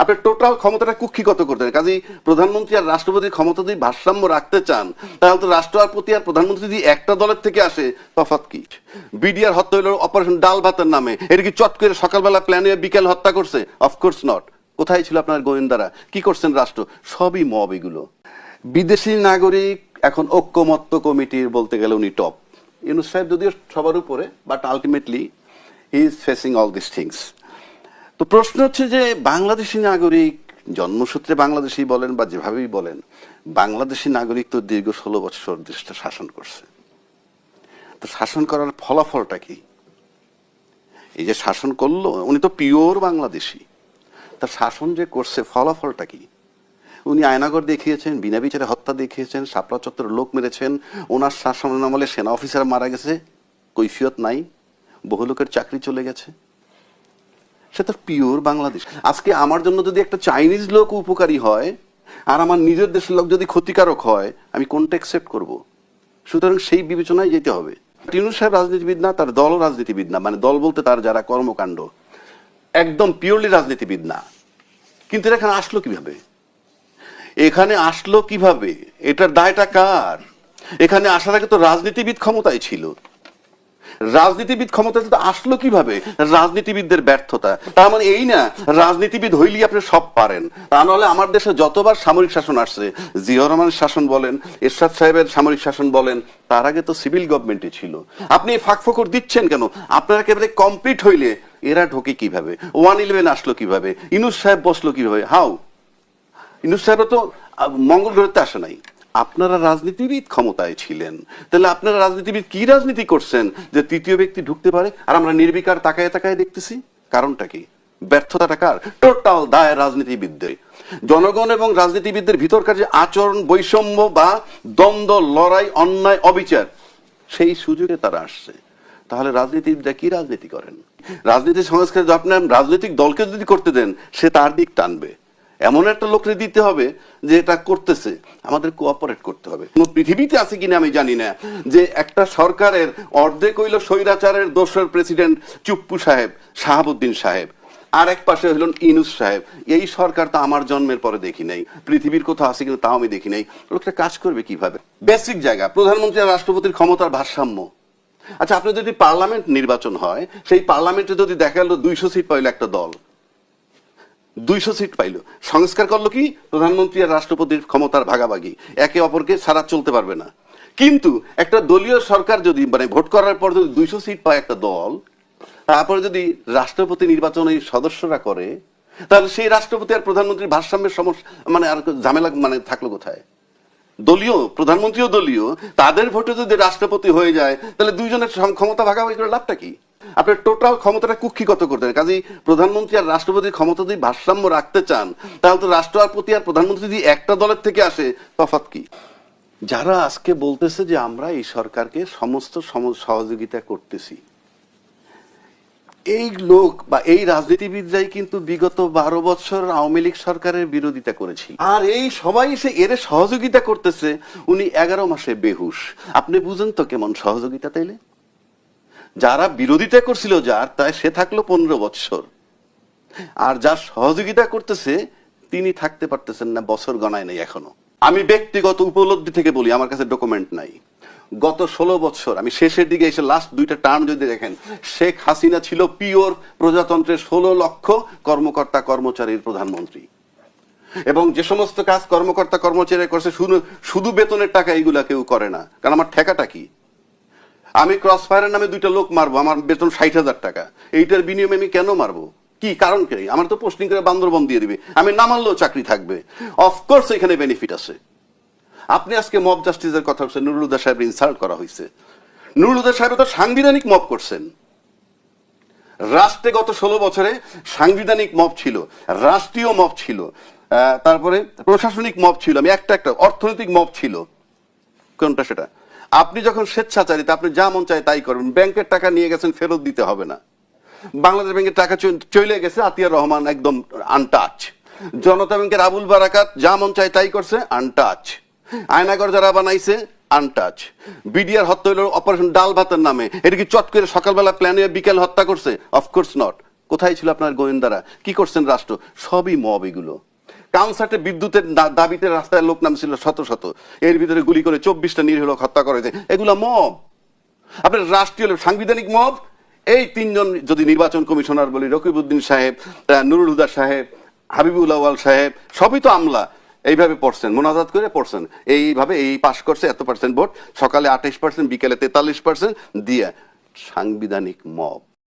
আপনি টোটাল ক্ষমতাটা কুক্ষিগত করতেন কাজেই প্রধানমন্ত্রী আর রাষ্ট্রপতির ক্ষমতা যদি ভারসাম্য রাখতে চান, তাহলে তো রাষ্ট্রপতি আর প্রধানমন্ত্রী যদি একটা দলের থেকে আসে, তফাৎ কি? বিডিআর হত্যা হইল অপারেশন ডাল ভাতের নামে। এটা কি চট করে সকালবেলা প্ল্যান হয়ে বিকেল হত্যা করছে? অফকোর্স নট কোথায় ছিল আপনার গোয়েন্দারা? কি করছেন রাষ্ট্র? সবই মব এগুলো। বিদেশি নাগরিক, এখন ঐক্যমত্য কমিটির বলতে গেলে উনি টপ ইউনুস সাহেব যদিও সবার উপরে but ultimately he is facing all this things তো প্রশ্ন হচ্ছে যে বাংলাদেশি নাগরিক, জন্মসূত্রে বাংলাদেশি বলেন বা যেভাবেই বলেন, বাংলাদেশি নাগরিক তো দীর্ঘ ষোলো বছর দেশটা শাসন করছে। তো শাসন করার ফলাফলটা কি? এই যে শাসন করল, উনি তো পিওর বাংলাদেশি। তার শাসন যে করছে ফলাফলটা কি? উনি আয়নাগর দেখিয়েছেন, বিনা বিচারে হত্যা দেখিয়েছেন, শাপলা চত্বর লোক মেরেছেন, ওনার শাসন আমলে সেনা অফিসার মারা গেছে, কৈফিয়ত নাই, বহু লোকের চাকরি চলে গেছে। সে তো পিওর বাংলাদেশ। আজকে আমার জন্য যদি একটা চাইনিজ লোক উপকারী হয়, আর আমার নিজের দেশের লোক যদি ক্ষতিকারক হয়, আমি কোনটা অ্যাকসেপ্ট করব? সুতরাং সেই বিবেচনায় যেতে হবে। টিনু সাহেব রাজনীতিবিদ না, তার দল রাজনীতিবিদ না। মানে দল বলতে তার যারা কর্মকাণ্ড, একদম পিওরলি রাজনীতিবিদ না। কিন্তু এটা এখানে আসলো কীভাবে? এখানে আসলো কীভাবে? এটার দায়টা কার? এখানে আসার আগে তো রাজনীতিবিদ ক্ষমতায় ছিল। রাজনীতিবিদ ক্ষমতায় তো আসলো কীভাবে? রাজনীতিবিদদের ব্যর্থতা। তার মানে এই না, রাজনীতিবিদ হইলেই আপনি সব পারেন। তা নাহলে আমার দেশে যতবার সামরিক শাসন আসছে জিয়া রহমানের শাসন বলেন, এরশাদ সাহেবের সামরিক শাসন বলেন, তার আগে তো সিভিল গভর্নমেন্টই ছিল। আপনি এই ফাঁকফোকর দিচ্ছেন কেন? আপনারা একেবারে কমপ্লিট হইলে এরা ঢোকে কীভাবে? ওয়ান ইলেভেন আসলো কীভাবে? ইনুস সাহেব বসল কীভাবে? হাউ ইনুস সাহেব তো মঙ্গল গ্রহতে আসে নাই। আপনারা রাজনীতিবিদ ক্ষমতায় ছিলেন। তাহলে আপনারা রাজনীতিবিদ কি রাজনীতি করছেন যে তৃতীয় ব্যক্তি ঢুকতে পারে আর আমরা নির্বিকার তাকায় তাকায় দেখতেছি? কারণটা কি? ব্যর্থতাটা কার? টোটাল দায় রাজনীতিবিদদের। জনগণ এবং রাজনীতিবিদদের ভিতরকার যে আচরণ, বৈষম্য বা দ্বন্দ্ব, লড়াই, অন্যায়, অবিচার, সেই সুযোগে তারা আসছে। তাহলে রাজনীতিবিদরা কি রাজনীতি করেন? রাজনীতি সংস্কার যদি আপনার রাজনৈতিক দলকে যদি করতে দেন, সে তার দিক টানবে। এমন একটা লোককে দিতে হবে যে এটা করতেছে। আমাদের কোঅপারেট করতে হবে। পৃথিবীতে আছে কিনা আমি জানি না, যে একটা সরকারের অর্ধেক হইল স্বৈরাচারের দোসর প্রেসিডেন্ট চুপ্পু সাহেব, শাহাবুদ্দিন সাহেব, আর এক পাশে হইলেন ইনুস সাহেব। এই সরকার তো আমার জন্মের পরে দেখি নাই, পৃথিবীর কোথাও আছে কিন্তু তাও আমি দেখি নাই। লোকটা কাজ করবে কীভাবে? বেসিক জায়গা, প্রধানমন্ত্রী আর রাষ্ট্রপতির ক্ষমতার ভারসাম্য। আচ্ছা আপনি যদি পার্লামেন্ট নির্বাচন হয়, সেই পার্লামেন্টে যদি দেখা গেল দুইশো সিট পাইল একটা দল দুইশো সিট পাইল। সংস্কার করল কি? প্রধানমন্ত্রী আর রাষ্ট্রপতির ক্ষমতার ভাগাভাগি। একে অপরকে সারা চলতে পারবে না। কিন্তু একটা দলীয় সরকার যদি মানে ভোট করার পর যদি দুইশো সিট পায় একটা দল, তারপরে যদি রাষ্ট্রপতি নির্বাচনে সদস্যরা করে, তাহলে সেই রাষ্ট্রপতি আর প্রধানমন্ত্রীর ভারসাম্যের সমস্যা মানে আর ঝামেলা মানে থাকল কোথায়? দলীয়, প্রধানমন্ত্রীও দলীয়, তাদের ভোটে যদি রাষ্ট্রপতি হয়ে যায়, তাহলে দুইজনের ক্ষমতা ভাগাভাগি করে লাভটা কি? আপনার টোটাল ক্ষমতাটা কুক্ষিগত করতেন কাজেই প্রধানমন্ত্রী আর রাষ্ট্রপতির ক্ষমতা যদি ভারসাম্য রাখতে চান, তাহলে তো রাষ্ট্রপতি আর প্রধানমন্ত্রী যদি একটা দলের থেকে আসে, তফাৎ কি? যারা আজকে বলতেছে যে আমরা এই সরকারকে সমস্ত সম- সহযোগিতা করতেছি এই লোক বা এই রাজনীতিবিদরাই কিন্তু বিগত বারো বছর আওয়ামী লীগ সরকারের বিরোধিতা করেছিল। আর এই সবাই এসে এর সহযোগিতা করতেছে, উনি এগারো মাসে বেহুশ। আপনি বুঝেন তো কেমন সহযোগিতা তাইলে? যারা বিরোধিতা করছিল, যার তাই সে থাকল পনেরো বৎসর। আর যার সহযোগিতা করতেছে, তিনি থাকতে পারতেছেন না, বছর গণায় নেই এখনও। আমি ব্যক্তিগত উপলব্ধি থেকে বলি, আমার কাছে ডকুমেন্ট নাই। গত ষোলো বছর, আমি শেষের দিকে এসে লাস্ট দুইটা টার্ম যদি দেখেন, শেখ হাসিনা ছিল পিওর প্রজাতন্ত্রের ষোলো লক্ষ কর্মকর্তা, কর্মচারীর প্রধানমন্ত্রী। এবং যে সমস্ত কাজ কর্মকর্তা কর্মচারী করছে, শুধু শুধু বেতনের টাকা এইগুলা কেউ করে না। কারণ আমার ঠেকাটা কি? আমি ক্রস ফায়ারের নামে দুইটা লোক মারবো, আমার বেতন ষাট হাজার টাকা। এইটার বিনিময়ে আমি কেন মারবো? কি কারণ কে? আমার তো পোস্টিং করে বান্দরবন দিয়ে দিবে। আমি না মারলেও চাকরি থাকবে। অফকোর্স এখানে বেনিফিট আছে। আপনি আজকে মব জাস্টিসের কথা হচ্ছে নুরুলুদা সাহেব ইনসাল্ট করা হয়েছে। নুরুলুদা সাহেব তো সাংবিধানিক মব করছেন। রাষ্ট্রে গত ষোলো বছরে সাংবিধানিক মব ছিল, রাষ্ট্রীয় মব ছিল তারপরে প্রশাসনিক মব ছিল, আমি একটা একটা, অর্থনৈতিক মব ছিল। কোনটা সেটা? আপনি যখন স্বেচ্ছাচারিতা, আপনি যা মন চায় তাই করবেন। ব্যাংকের টাকা নিয়ে গেছেন, ফেরত দিতে হবে না। বাংলাদেশ ব্যাংকের টাকা চলে গেছে আতিয়া রহমান একদম আনটাচ জনতা ব্যাংকের আবুল বারাকাত যা মন চায় তাই করছে আনটাচ আয়নাগর যারা বানাইছে আনটাচ বিডিআর হত্যা হইল অপারেশন ডাল ভাতের নামে। এটা কি চট করে সকালবেলা প্ল্যান হয়ে বিকেল হত্যা করছে? অফকোর্স নট কোথায় ছিল আপনার গোয়েন্দারা? কি করছেন রাষ্ট্র? সবই মব এগুলো। কাউন্সার্টে বিদ্যুতের দাবিতে রাস্তায় লোক নামছিল শত শত। এর ভিতরে গুলি করে চব্বিশটা নিরীহ লোক হত্যা করেছে। এগুলো মব আপনার রাষ্ট্রীয় সাংবিধানিক মব এই তিনজন যদি নির্বাচন কমিশনার বলি, রকিবউদ্দিন সাহেব নুরুল হুদা সাহেব, হাবিবুল সাহেব, সবই তো আমলা। এইভাবে পড়ছেন, মোনাজাত করে পড়ছেন। এইভাবে এই পাশ করছে, এত পার্সেন্ট ভোট। সকালে আঠাইশ পার্সেন্ট বিকেলে তেতাল্লিশ পার্সেন্ট দিয়ে সাংবিধানিক মব